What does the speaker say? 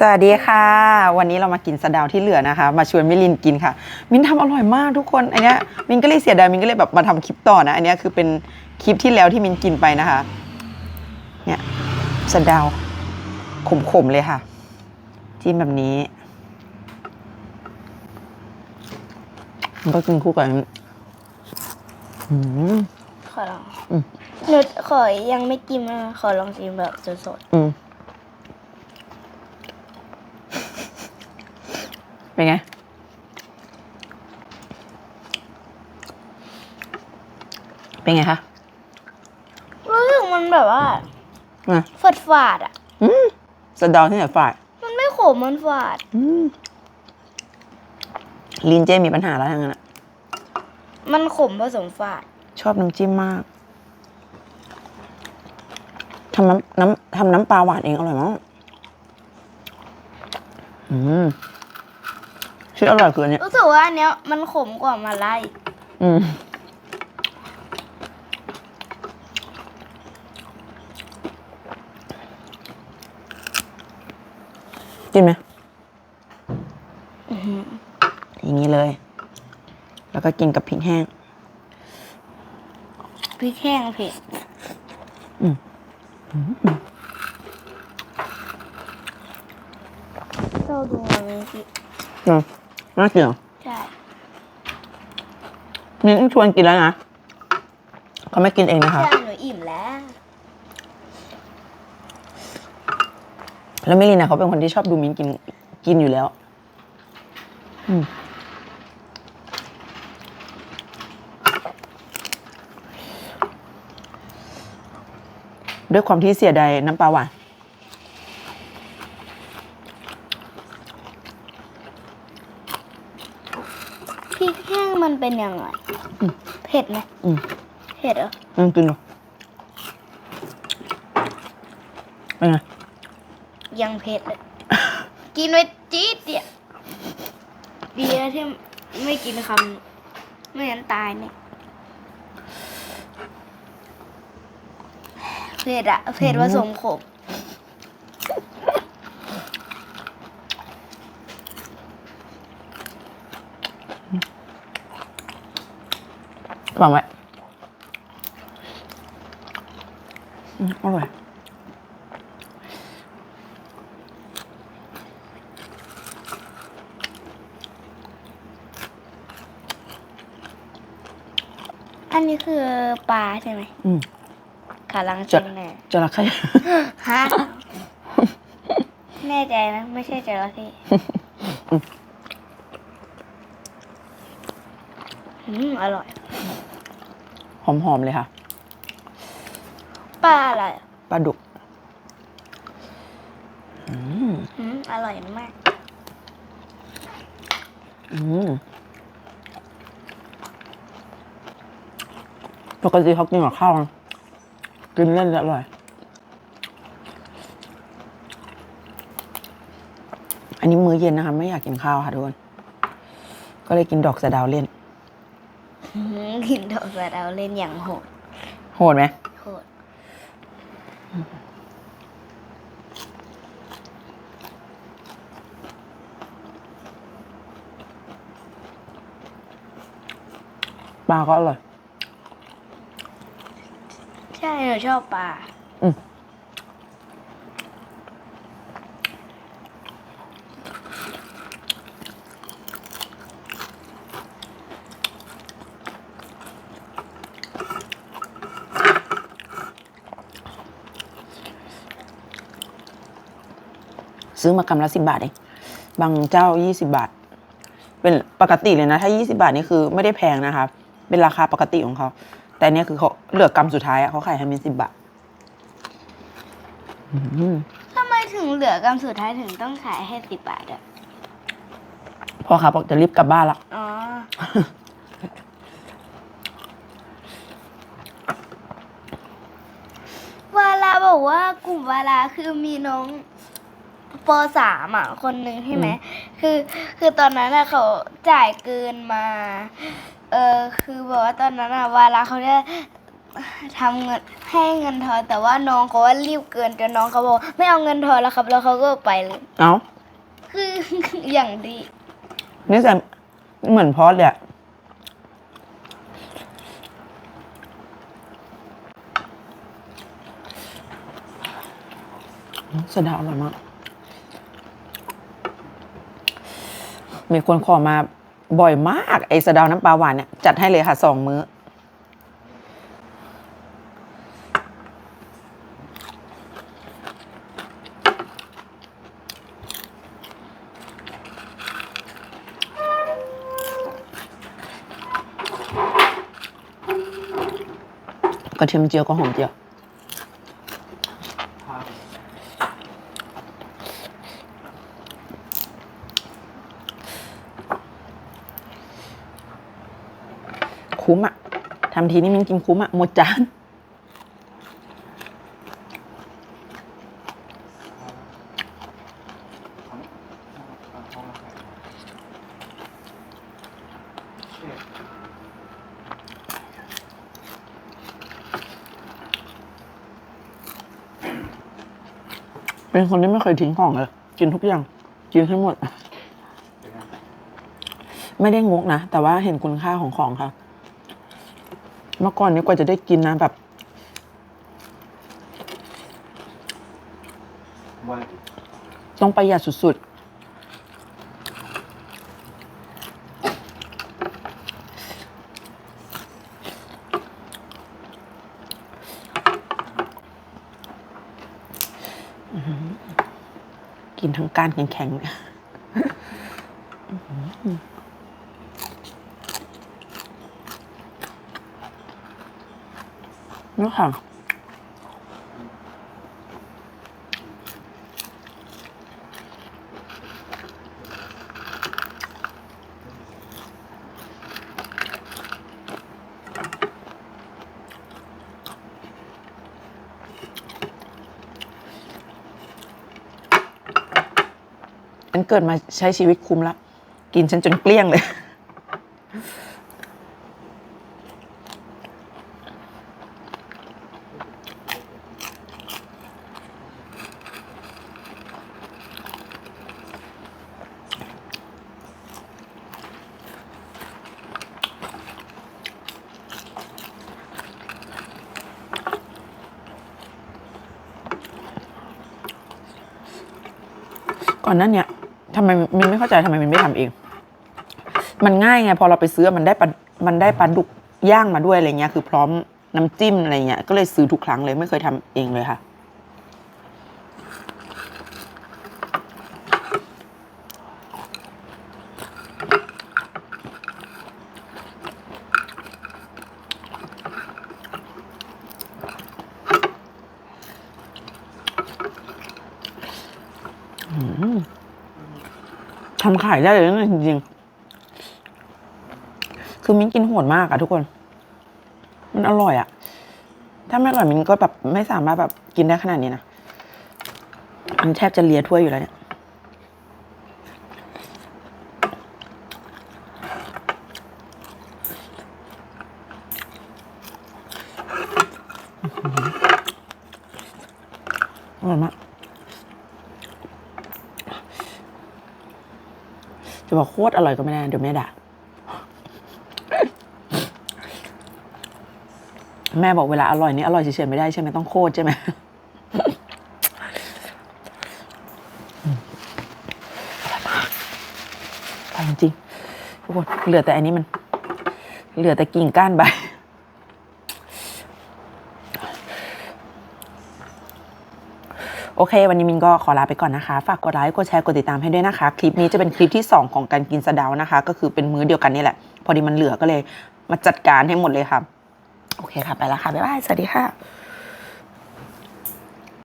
สวัสดีค่ะ วันนี้เรามากินสะเดาวที่เหลือนะคะ มาชวนมิลินกินค่ะ มินทำอร่อยมากทุกคนอันเนี้ยมินก็เลยเสียดายมินก็เลยแบบมาทำคลิปต่อนะ อันเนี้ยคือเป็นคลิปที่แล้วที่มินกินไปนะคะ เนี่ยสะเดาวขมๆเลยค่ะ จิ้มแบบนี้มันก็กินคู่กับอืมขอลองอืมหนูขอยังไม่กินนะขอลองชิมแบบสดอืม เป็นไง เป็นไงคะๆรู้สึกมันแบบว่าอะฝาดฝาดๆอะ อืมสะเดาวที่ไหนฝ่ายมันไม่ขมมันฝาด อืมลินเจมีปัญหาแล้วทั้งนั้นอะมันขมผสมฝาด ชอบน้ำจิ้มมากทำน้ำน้ำทำน้ำปลาหวานเองอร่อยมากอืม ชื่ออร่อยคืออันเนี้ยรู้สึกว่าอันเนี้ยมันขมกว่ามาล่าอีกอืม กินไหมอย่างนี้เลย แล้วก็กินกับพริกแห้ง พริกแห้งเผ็ดอืมเราดูมันมีพริกอืม น่ากินเหรอใช่นี่ชวนกินแล้วนะเขาไม่กินเองนะคะใช่หนูอิ่มแล้ว แล้วมิลินนะเขาเป็นคนที่ชอบดูมิ้นกินกินอยู่แล้ว อืมด้วยความที่เสียดายน้ำปลาหวาน พริกแห้งมันเป็นยังไงอืม เผ็ดไหมอืมเผ็ดเหรออืมกินดูเป็นไงยังเผ็ดเลยกินไว้จี๊ดเดียวดีนะที่ไม่กินคำไม่งั้นตายเนี่ยเผ็ดอะเผ็ดผสมขม วางไว้อืมอร่อยอันนี้คือปลาใช่ไหมอืมขาลังจะเชงแน่จระเข้ ฮะ แน่ใจนะ ไม่ใช่จระเข้อืมอร่อย หอมๆเลยค่ะ ปลาอะไรอะปลาดุกอืมอืมอร่อยมาก อืมปกติเขากินกับข้าวนะกินเล่นแล้วอร่อย อันนี้มื้อเย็นนะคะ ไม่อยากกินข้าวค่ะทุกคน ก็เลยกินดอกสะเดาวเล่นอืม กินดอกสะเดาวเล่นอย่างโหด โหดไหมโหด ปลาก็อร่อย ใช่หนูชอบปลา ซื้อมากำละสิบาทเองบางเจ้ายี่สิบาท เป็นปกติเลยนะ ถ้ายี่สิบาทนี่คือไม่ได้แพงนะคะ เป็นราคาปกติของเขา แต่อันเนี่ยคือเขาเหลือกำสุดท้ายอะเขาขายให้เป็นสิบบาทอืมทำไมถึงเหลือกำสุดท้ายถึงต้องขายให้สิบบาทอะพ่อครับบอกจะรีบกลับบ้านละอ๋อ วาลาบอกว่ากลุ่มวาลาคือมีน้อง ปสามอะคนหนึ่งใช่ไหมคือคือตอนนั้นอะเขาจ่ายเกินมา เออคือบอกว่าตอนนั้นอะวาลาเขาจะทำเงินให้ให้เงินทอนแต่ว่าน้องเขาว่ารีบเกินจนน้องเขาบอกไม่เอาเงินทอนแล้วครับ แล้วเขาก็ไปเลย เอ้า คืออย่างดีนี่แต่เหมือนพอสเลยอะสะเดาอร่อยมาก มีคนขอมาบ่อยมากไอ้สะเดาน้ำปลาหวานเนี่ยจัดให้เลยค่ะสองมื้อ กระเทียมเจียวกับหอมเจียว คุ้มอะ ทำทีนี่มินกินคุ้มอะหมดจานเป็นคนที่ไม่เคยทิ้งของเลย กินทุกอย่าง กินให้หมด ไม่ได้งกนะ แต่ว่าเห็นคุณค่าของของค่ะ เมื่อก่อนนี้กว่าจะได้กินนะแบบต้องประหยัดสุดๆ กินทั้งก้านแข็งๆเนี่ยอื้อหือ นี่ค่ะฉันเกิดมาใช้ชีวิตคุ้มละ กินฉันจนเกลี้ยงเลย ก่อนนั้นเนี่ยทำไมมินไม่เข้าใจทำไมมินไม่ทำเอง มันง่ายไงพอเราไปซื้อมันได้ปลามันได้ปลาดุกย่างมาด้วยอะไรเงี้ยคือพร้อมน้ำจิ้มอะไรเงี้ยก็เลยซื้อทุกครั้งเลยไม่เคยทำเองเลยค่ะ ทำขายได้เลยนะจริงๆ คือมิ้นกินโหดมากอะทุกคน มันอร่อยอะถ้าไม่อร่อยมิ้นก็แบบไม่สามารถแบบกินได้ขนาดนี้นะ มันแทบจะเลียถ้วยอยู่แล้วเนี่ย อร่อยมาก จะ บอกโคตรอร่อยก็ไม่ได้เดี๋ยวแม่ด่าแม่บอกเวลาอร่อยนี่อร่อยเฉยๆไม่ได้ใช่ไหมต้องโคตรใช่ไหมอืมอร่อยจริงทุกคนเหลือแต่อันนี้มัน เหลือแต่กิ่งก้านใบ โอเค วันนี้มินก็ขอลาไปก่อนนะคะ ฝากกดไลค์ กดแชร์ กดติดตามให้ด้วยนะคะ คลิปนี้จะเป็นคลิปที่ 2 ของการกินสะเดานะคะ ก็คือเป็นมื้อเดียวกันนี่แหละ พอดีมันเหลือก็เลยมาจัดการให้หมดเลยค่ะ โอเคค่ะ ไปแล้วค่ะ บ๊ายบาย สวัสดีค่ะ